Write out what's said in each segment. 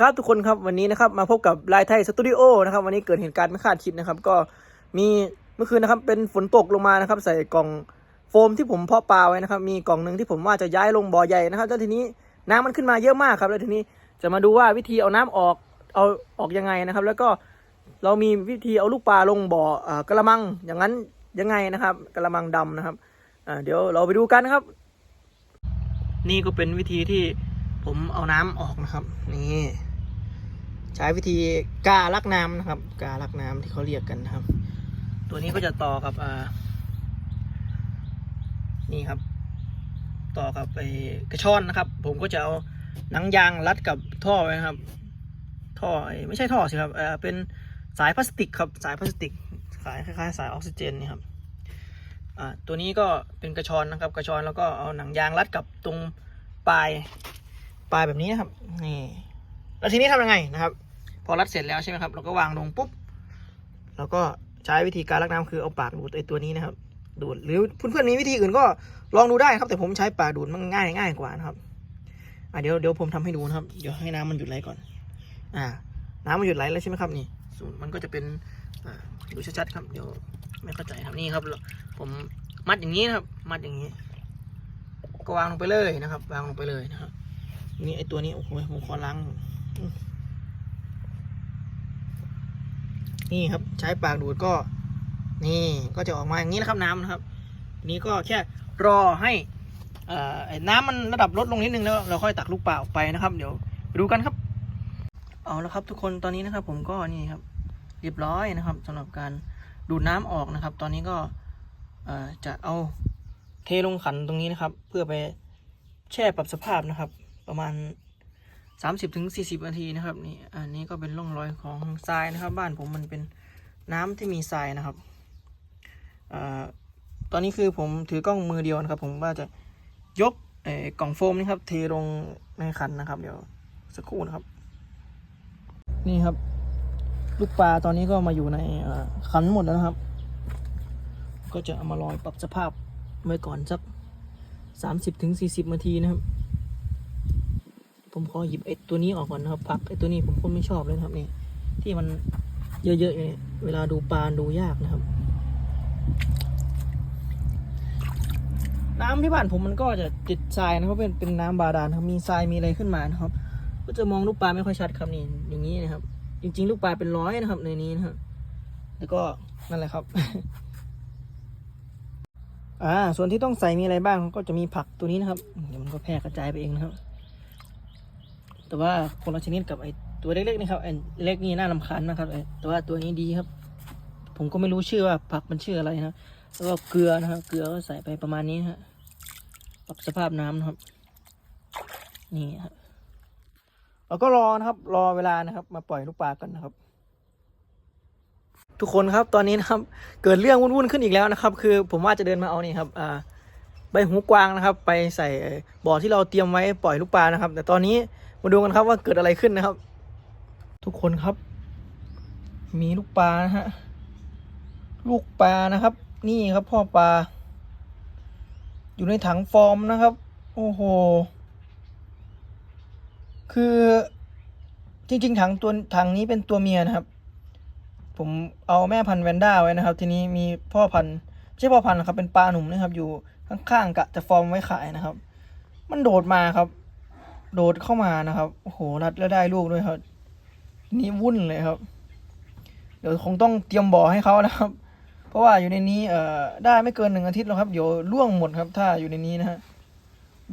ครับทุกคนครับวันนี้นะครับมาพบกับลายไทยสตูดิโอนะครับวันนี้เกิดเหตุการณ์ไม่คาดคิดนะครับ ก็มีเมื่อคืนนะครับเป็นฝนตกลงมานะครับ ใส่กล่องโฟมที่ผมเพาะปลาไว้นะครับ มีกล่องหนึ่งที่ผมว่าจะย้ายลงบ่อใหญ่นะครับแล้วทีนี้น้ำมันขึ้นมาเยอะมากครับ แล้วทีนี้จะมาดูว่าวิธีเอาน้ำออกเอาออกยังไงนะครับ แล้วก็เรามีวิธีเอาลูกปลาลงบ่อกระมังอย่างนั้นยังไงนะครับกระมังดำนะครับเดี๋ยวเราไปดูกันนะครับ นี่ก็เป็นวิธีที่ผมเอาน้ำออกนะครับ นี่ ใช้วิธีกาลักน้ำนะครับ กาลักน้ำที่เขาเรียกกันนะครับ ตัวนี้ก็จะต่อกับอ่านี่ครับ ต่อกับไอ้กระชอนนะครับ ผมก็จะเอาหนังยางรัดกับท่อไว้นะครับ ท่อไม่ใช่ท่อสิครับเออเป็นสายพลาสติกครับสายพลาสติกสายคล้ายๆ สายออกซิเจนนี่ครับอ่าตัวนี้ก็เป็นกระชอนนะครับ กระชอนแล้วก็เอาหนังยางรัดกับตรงปลายปลายแบบนี้นะครับนี่แล้วทีนี้ทำยังไงนะครับ พอรัดเสร็จแล้วใช่ไหมครับเราก็วางลงปุ๊บแล้วก็ใช้วิธีการลักน้ำคือเอาปากดูดไอ้ตัวนี้นะครับดูดหรือเพื่อนๆมีวิธีอื่นก็ลองดูได้ครับแต่ผมใช้ปากดูดมันง่ายง่ายกว่านะครับอะเดี๋ยวเดี๋ยวผมทำให้ดูนะครับเดี๋ยวให้น้ำมันหยุดไหลก่อน อ่า น้ำมันหยุดไหลแล้วใช่ไหมครับนี่ส่วนมันก็จะเป็นอ่าดูชัดๆครับเดี๋ยวไม่เข้าใจครับนี่ครับ ผมมัดอย่างนี้นะครับ มัดอย่างนี้ ก็วางลงไปเลยนะครับ วางลงไปเลยนะครับนี่ไอตัวนี้โอ้โหผมขอล้าง นี่ครับใช้ปากดูดก็ นี่ก็จะออกมาอย่างนี้นะครับน้ำนะครับ นี้ก็แค่รอให้เอ่อไอ้น้ำมันระดับลดลงนิดนึงแล้วเราค่อยตักลูกเปล่าออกไปนะครับ เดี๋ยวไปดูกันครับ เอาละครับทุกคนตอนนี้นะครับ ผมก็นี่ครับ เรียบร้อยนะครับสำหรับการดูดน้ำออกนะครับ ตอนนี้ก็จะเอาเทลงขันตรงนี้นะครับ เพื่อไปแช่ปรับสภาพนะครับ ประมาณ 30-40ถึง40นาทีนะครับนี่อันนี้ก็เป็นร่องรอยของทรายนะครับ บ้านผมมันเป็นน้ำที่มีทรายนะครับอตอนนี้คือผมถือกล้องมือเดียวนะครับ ผมว่าจะยกกล่องโฟมนี่ครับ เทลงในขันนะครับ เดี๋ยวสักครู่นะครับ นี่ครับ ลูกปลาตอนนี้ก็มาอยู่ในเอ่อขันหมดแล้วนะครับ ก็จะเอามาลอยปรับสภาพไว้ก่อนสัก30-40ถึง40 นาทีนะครับ ผมขอหยิบไอ้ตัวนี้ออกก่อนนะครับพักไอ้ตัวนี้ผมคนไม่ชอบเลยครับนี่ที่มันเยอะๆอยู่เนี่ยเวลาดูปลาดูยากนะครับ น้ำที่บ้านผมมันก็จะติดทรายนะครับเป็นเป็นน้ำบาดาลครับมีทรายมีอะไรขึ้นมานะครับ ก็จะมองลูกปลาไม่ค่อยชัดครับนี่อย่างนี้นะครับ จริง ๆ ลูกปลาเป็นร้อยนะครับ ในนี้นะครับแล้วก็นั่นแหละครับอ่าส่วนที่ต้องใส่มีอะไรบ้างก็จะมีผักตัวนี้นะครับเดี๋ยวมันก็แพร่กระจายไปเองนะครับ แต่ว่าคนละชนิดกับไอตัวเล็กๆนี่ครับไอ้เล็กนี่น่าลำคาญมากครับไอ้แต่ว่าตัวนี้ดีครับ ผมก็ไม่รู้ชื่อว่าผักมันชื่ออะไรนะแล้วก็เกลือนะครับ เกลือก็ใส่ไปประมาณนี้ฮะปรับสภาพน้ำนะครับ นี่ครับเราก็รอนะครับ รอเวลานะครับ มาปล่อยลูกปลากันนะครับ ทุกคนครับตอนนี้นะครับ เกิดเรื่องวุ่นๆขึ้นอีกแล้วนะครับ คือผมว่าจะเดินมาเอานี่ครับอ่าใบหูกวางนะครับ ไปใส่บ่อที่เราเตรียมไว้ปล่อยลูกปลานะครับ แต่ตอนนี้ มาดูกันครับว่าเกิดอะไรขึ้นนะครับ ทุกคนครับ มีลูกปลานะฮะลูกปลานะครับ นี่ครับพ่อปลาอยู่ในถังฟอร์มนะครับ โอ้โห คือจริงๆถังตัวถังนี้เป็นตัวเมียนะครับ ผมเอาแม่พันธุ์แวนด้าไว้นะครับ ทีนี้มีพ่อพันธุ์ไม่ใช่พ่อพันธุ์นะครับ เป็นปลาหนุ่มนะครับ อยู่ข้างๆกะจะฟอร์มไว้ขายนะครับ มันโดดมาครับ โดดเข้ามานะครับโอ้โหรัดแล้วได้ลูกด้วยครับ นี่วุ่นเลยครับ เดี๋ยวคงต้องเตรียมบ่อให้เขานะครับ เพราะว่าอยู่ในนี้เอ่อได้ไม่เกินหนึ่งอาทิตย์แล้วครับเดี๋ยวล่วงหมดครับ ถ้าอยู่ในนี้นะฮะ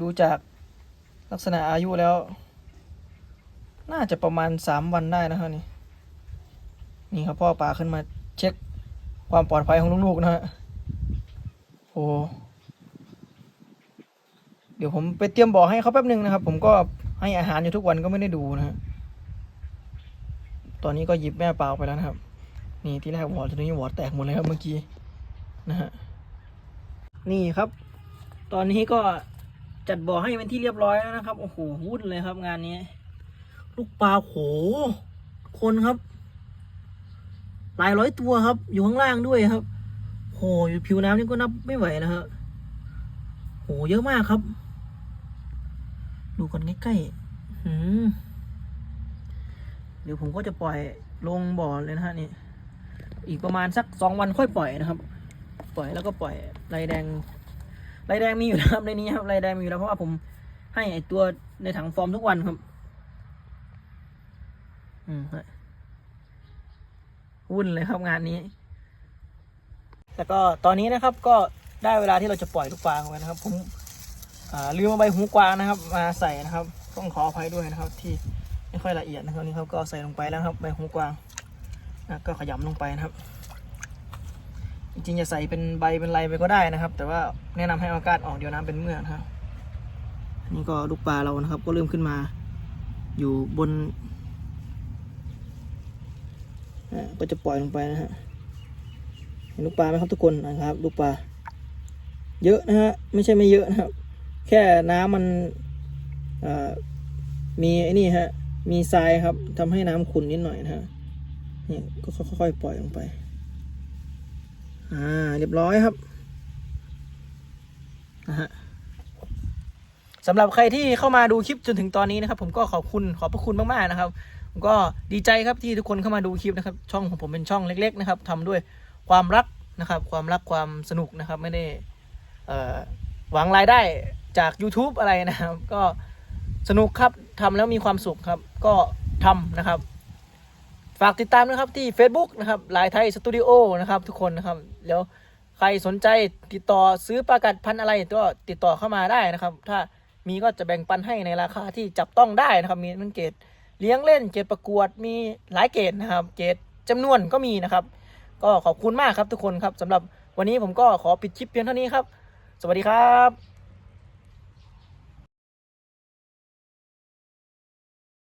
ดูจากลักษณะอายุแล้ว น่าจะประมาณสามวันได้นะครับนี่นี่ครับพ่อปลาขึ้นมาเช็คความปลอดภัยของลูกๆนะฮะโอ้ ดี๋ยวผมไปเตรียมบ่อให้เขาแป๊บนึงนะครับ ผมก็ให้อาหารอยู่ทุกวันก็ไม่ได้ดูนะฮะตอนนี้ก็หยิบแม่เปล่าไปแล้วนะครับ นี่ที่แรกวอร์ตอนนี้วอร์แตกหมดเลยครับเมื่อกี้นะฮะนี่ครับ ตอนนี้ก็จัดบ่อให้เป็นที่เรียบร้อยแล้วนะครับโอ้โหวุ่นเลยครับ งานนี้ ลูกปลาโหคนครับ หลายร้อยตัวครับ อยู่ข้างล่างด้วยครับโหอยู่ผิวน้ำนี่ก็นับไม่ไหวนะฮะโหเยอะมากครับ ดูกันใกล้ๆเดี๋ยวผมก็จะปล่อยลงบ่อเลยนะฮะนี่ อีกประมาณสักสองวันค่อยปล่อยนะครับ ปล่อยแล้วก็ปล่อยลายแดงลายแดงมีอยู่แล้วครับในนี้ครับลายแดงมีอยู่แล้วเพราะว่าผมให้ไอตัวในถังฟอร์มทุกวันครับ อืมฮะวุ่นเลยครับงานนี้ แล้วก็ตอนนี้นะครับก็ได้เวลาที่เราจะปล่อยลูกปลาของกันนะครับผม ลืมเอาใบหูกวางนะครับ มาใส่นะครับ ต้องขออภัยด้วยนะครับ ที่ไม่ค่อยละเอียดนะครับนี่ครับก็ใส่ลงไปแล้วครับใบหูกวางก็ขยำลงไปนะครับ จริงๆจะใส่เป็นใบเป็นไรไปก็ได้นะครับ แต่ว่าแนะนำให้อากาศออกเดี๋ยวน้ำเป็นเมื่อนะครับนี่ก็ลูกปลาเรานะครับ ก็เริ่มขึ้นมา อยู่บนก็จะปล่อยลงไปนะฮะเห็นลูกปลาไหมครับทุกคนนะครับ ลูกปลาเยอะนะฮะไม่ใช่ไม่เยอะนะครับ แค่น้ำมันมีไอ้นี่ฮะ มีทรายครับทำให้น้ำขุ่นนิดหน่อยนะฮะนี่ก็ค่อยๆปล่อยลงไป อ่า เรียบร้อยครับนะฮะสำหรับใครที่เข้ามาดูคลิปจนถึงตอนนี้นะครับ ผมก็ขอบคุณขอบพระคุณมากๆนะครับ ผมก็ดีใจครับที่ทุกคนเข้ามาดูคลิปนะครับ ช่องของผมเป็นช่องเล็ก ๆ นะครับทำด้วยความรักนะครับ ความรักความสนุกนะครับ ไม่ได้หวังรายได้ จาก YouTube อะไรนะครับ ก็สนุกครับทำแล้วมีความสุขครับ ก็ทำนะครับ ฝากติดตามนะครับที่ Facebook นะครับลายไทยสตูดิโอนะครับ ทุกคนนะครับแล้วใครสนใจติดต่อซื้อปลากัดพันอะไรก็ติดต่อเข้ามาได้นะครับ ถ้ามีก็จะแบ่งปันให้ในราคาที่จับต้องได้นะครับ มีมันเกรดเลี้ยงเล่นเกรดประกวดมีหลายเกรดนะครับ เกรดจำนวนก็มีนะครับ ก็ขอบคุณมากครับทุกคนครับสำหรับวันนี้ผมก็ขอปิดคลิปเพียงเท่านี้ครับ สวัสดีครับ